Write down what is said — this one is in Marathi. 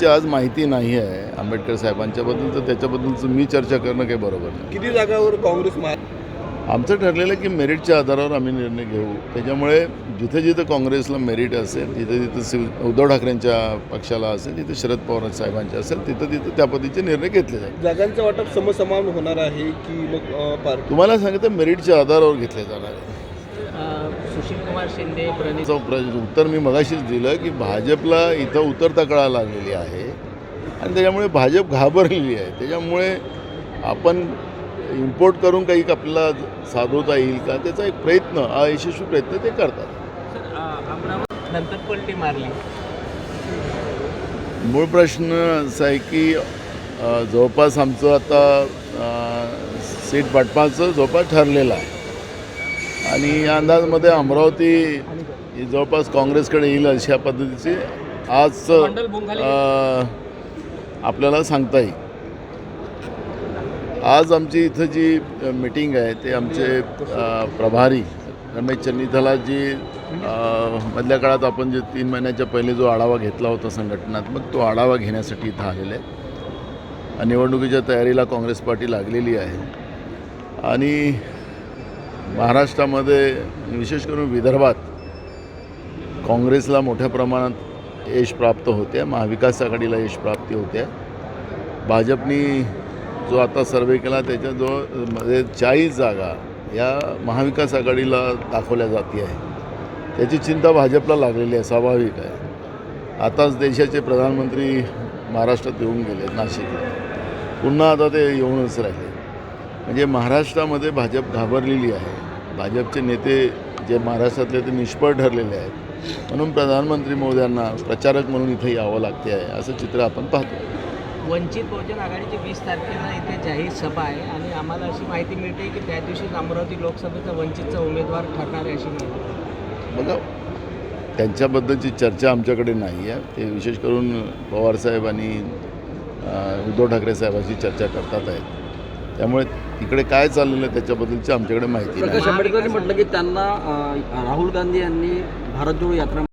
ची आज माहिती नाही आहे. आंबेडकर साहेबांच्याबद्दल तर त्याच्याबद्दलचं मी चर्चा करणं काही बरोबर नाही. किती जागावर काँग्रेस आमचं ठरलेलं आहे की मेरिटच्या आधारावर आम्ही निर्णय घेऊ. त्याच्यामुळे जिथे जिथे काँग्रेसला मेरिट असेल जिथे जिथे शिव उद्धव ठाकरेंच्या पक्षाला असेल जिथे शरद पवार साहेबांच्या असेल तिथं तिथं त्या पद्धतीचे निर्णय घेतले जाईल. जागांचं वाटप समसमान होणार आहे की मग तुम्हाला सांगितलं मेरिटच्या आधारावर घेतले जाणार आहे. सुशील कुमार शिंदे प्रणित उत्तर मी मगाशीच दिलं की भाजपला इथं उतरता कळा लागलेली आहे. आणि त्याच्यामुळे भाजप घाबरलेली आहे. त्याच्यामुळे आपण इम्पोर्ट करून काही आपल्याला साधवता येईल का? त्याचा एक प्रयत्न अयशस्वी प्रयत्न ते करतात. नंतर पलटी मारली. मूळ प्रश्न असा आहे की जवळपास आमचं आता सीट वाटपाचं जवळपास ठरलेलं आहे. आणि या अंदाजमध्ये अमरावती ही जवळपास काँग्रेसकडे येईल अशा पद्धतीची आज आपल्याला सांगता येईल. आज आमची इथं जी मीटिंग आहे ते आमचे प्रभारी रमेश चन्नीथला जी मधल्या काळात आपण जे तीन महिन्याच्या पहिले जो आढावा घेतला होता संघटनात्मक तो आढावा घेण्यासाठी इथं आलेले आहे निवडणुकीच्या तयारीला काँग्रेस पार्टी लागलेली आहे. आणि महाराष्ट्रामध्ये विशेष करून विदर्भात काँग्रेसला मोठ्या प्रमाणात यश प्राप्त होते महाविकास आघाडीला यश प्राप्ती होते. भाजपनी जो आता सर्वे केला त्याच्याजवळमध्ये चाळीस जागा या महाविकास आघाडीला दाखवल्या जाते आहे. त्याची चिंता भाजपला लागलेली आहे स्वाभाविक आहे. आताच देशाचे प्रधानमंत्री महाराष्ट्रात येऊन गेले नाशिकला. पुन्हा आता ते येऊनच राहिले. म्हणजे महाराष्ट्रामध्ये भाजप घाबरलेली आहे. भाजपचे नेते जे महाराष्ट्रातले ते निष्फळ ठरलेले आहेत. म्हणून प्रधानमंत्री मोदयांना प्रचारक म्हणून इथे यावं लागते आहे असं चित्र आपण पाहतो. वंचित बहुजन आघाडीची वीस तारखेला इथे जाहीर सभा आहे आणि आम्हाला अशी माहिती मिळते की त्या दिवशीच अमरावती लोकसभेचा वंचितचा उमेदवार ठरणार आहे अशी माहिती. बघा त्यांच्याबद्दलची चर्चा आमच्याकडे नाही आहे. ते विशेष करून पवारसाहेब आणि उद्धव ठाकरे साहेबांशी चर्चा करतात आहेत. त्यामुळे तिकडे काय चाललेलं आहे त्याच्याबद्दलची आमच्याकडे माहिती प्रकाश आंबेडकरांनी म्हटलं की त्यांना राहुल गांधी यांनी भारत जोडो यात्रा